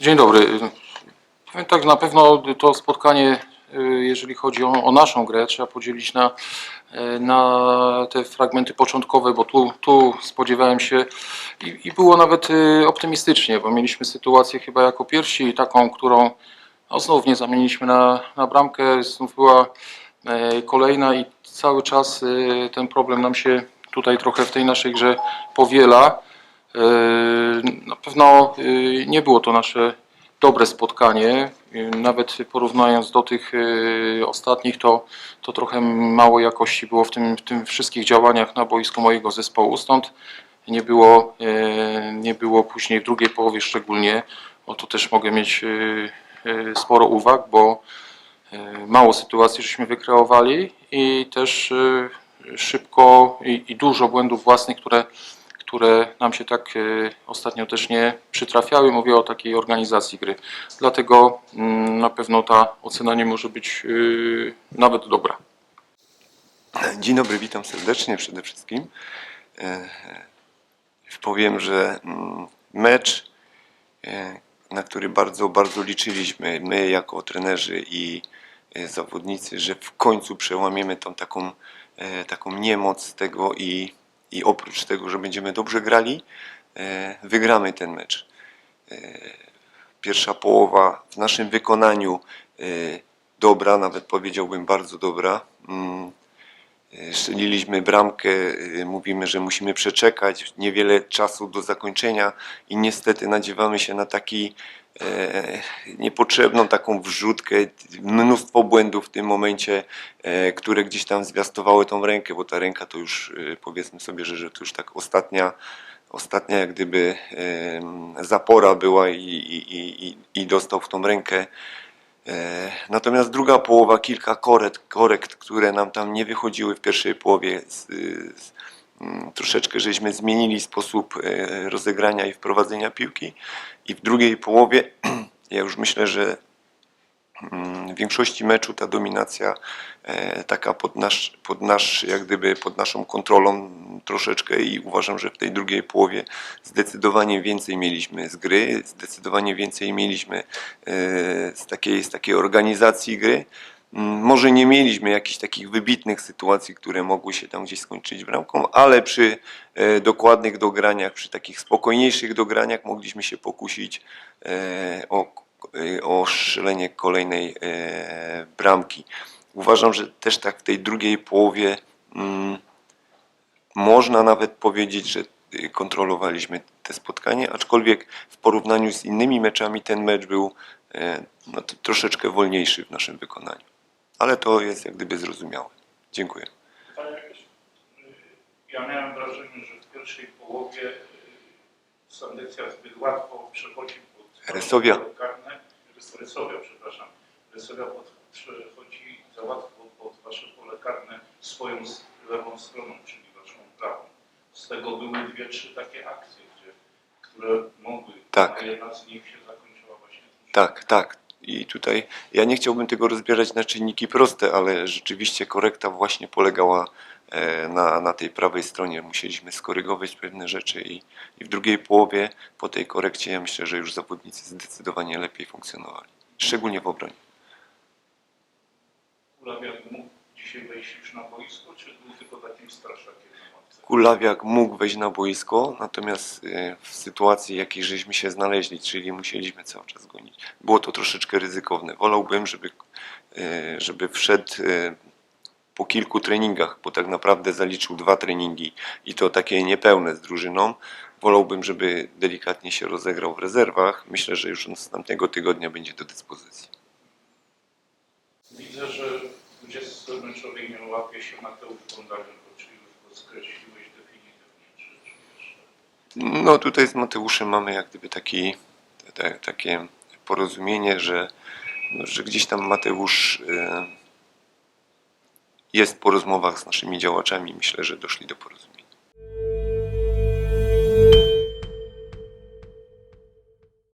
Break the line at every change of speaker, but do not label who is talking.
Dzień dobry. Powiem tak, na pewno to spotkanie, y, jeżeli chodzi o, o naszą grę, trzeba podzielić na, y, na te fragmenty początkowe, bo tu, tu spodziewałem się i, i było nawet y, optymistycznie, bo mieliśmy sytuację chyba jako pierwsi, taką, którą no, znów nie zamieniliśmy na, na bramkę, znów była kolejna i cały czas ten problem nam się tutaj trochę w tej naszej grze powiela. E, Na pewno e, nie było to nasze dobre spotkanie. E, Nawet porównując do tych ostatnich, to, to trochę mało jakości było w tym, w tym wszystkich działaniach na boisku mojego zespołu. Stąd nie było, nie było później w drugiej połowie szczególnie. O to też mogę mieć sporo uwag, bo mało sytuacji żeśmy wykreowali i też szybko i, i dużo błędów własnych, które które nam się tak e, ostatnio też nie przytrafiały. Mówię o takiej organizacji gry. Dlatego mm, na pewno ta ocena nie może być e, nawet dobra.
Dzień dobry, witam serdecznie przede wszystkim. E, Powiem, że mm, mecz, na który bardzo, bardzo liczyliśmy, my jako trenerzy i zawodnicy, że w końcu przełamiemy tą taką, taką niemoc tego i, i oprócz tego, że będziemy dobrze grali, e, wygramy ten mecz. E, Pierwsza połowa w naszym wykonaniu e, dobra, nawet powiedziałbym bardzo dobra. Strzeliliśmy bramkę, y, mówimy, że musimy przeczekać niewiele czasu do zakończenia i niestety nadziewamy się na taki e, niepotrzebną taką wrzutkę, mnóstwo błędów w tym momencie, e, które gdzieś tam zwiastowały tą rękę, bo ta ręka to już e, powiedzmy sobie, że, że to już tak ostatnia, ostatnia jak gdyby em, zapora była i, i, i- i dostał w tą rękę. E, Natomiast druga połowa, kilka korekt, korekt, które nam tam nie wychodziły w pierwszej połowie, z, z, mm, troszeczkę żeśmy zmienili sposób e, rozegrania i wprowadzenia piłki. I w drugiej połowie, ja już myślę, że w większości meczu ta dominacja e, taka pod nasz, pod nasz, jak gdyby pod naszą kontrolą troszeczkę i uważam, że w tej drugiej połowie zdecydowanie więcej mieliśmy z gry, zdecydowanie więcej mieliśmy e, z takiej, z takiej organizacji gry. Mm, Może nie mieliśmy jakichś takich wybitnych sytuacji, które mogły się tam gdzieś skończyć bramką, ale przy e, dokładnych dograniach, przy takich spokojniejszych dograniach mogliśmy się pokusić o, o strzelenie kolejnej e, bramki. Uważam, że też tak w tej drugiej połowie mm, można nawet powiedzieć, że y, kontrolowaliśmy te spotkanie, aczkolwiek w porównaniu z innymi meczami ten mecz był no, troszeczkę wolniejszy w naszym wykonaniu. Ale to jest jak gdyby zrozumiałe. Dziękuję.
Y, Ja miałem wrażenie, że w pierwszej połowie y, Sandekcja zbyt łatwo przechodzi pod
Resowia.
Resowia, przepraszam. Resowia pod, przechodzi za łatwo pod wasze pole karne swoją lewą stroną, czyli waszą prawą. Z tego były dwie, trzy takie akcje, gdzie, które mogły,
Tak.
a jedna z nich się zakończyła właśnie tym
Tak, tak. I tutaj ja nie chciałbym tego rozbierać na czynniki proste, ale rzeczywiście korekta właśnie polegała e, na, na tej prawej stronie. Musieliśmy skorygować pewne rzeczy i, i w drugiej połowie po tej korekcie ja myślę, że już zawodnicy zdecydowanie lepiej funkcjonowali. Szczególnie w obronie.
Mógł dzisiaj wejść już na boisko, czy był tylko takim straszakiem?
Kulawiak mógł wejść na boisko, natomiast e, w sytuacji, jakiej żeśmy się znaleźli, czyli musieliśmy cały czas gonić, było to troszeczkę ryzykowne. Wolałbym, żeby, e, żeby wszedł e, po kilku treningach, bo tak naprawdę zaliczył dwa treningi i to takie niepełne z drużyną. Wolałbym, żeby delikatnie się rozegrał w rezerwach. Myślę, że już następnego tygodnia będzie do dyspozycji.
Widzę, że w 20 meczowej nie łapie się Mateusz już definitywnie, czy, czy?
No tutaj z Mateuszem mamy jak gdyby taki, te, takie porozumienie, że, że gdzieś tam Mateusz e, jest po rozmowach z naszymi działaczami. Myślę, że doszli do porozumienia.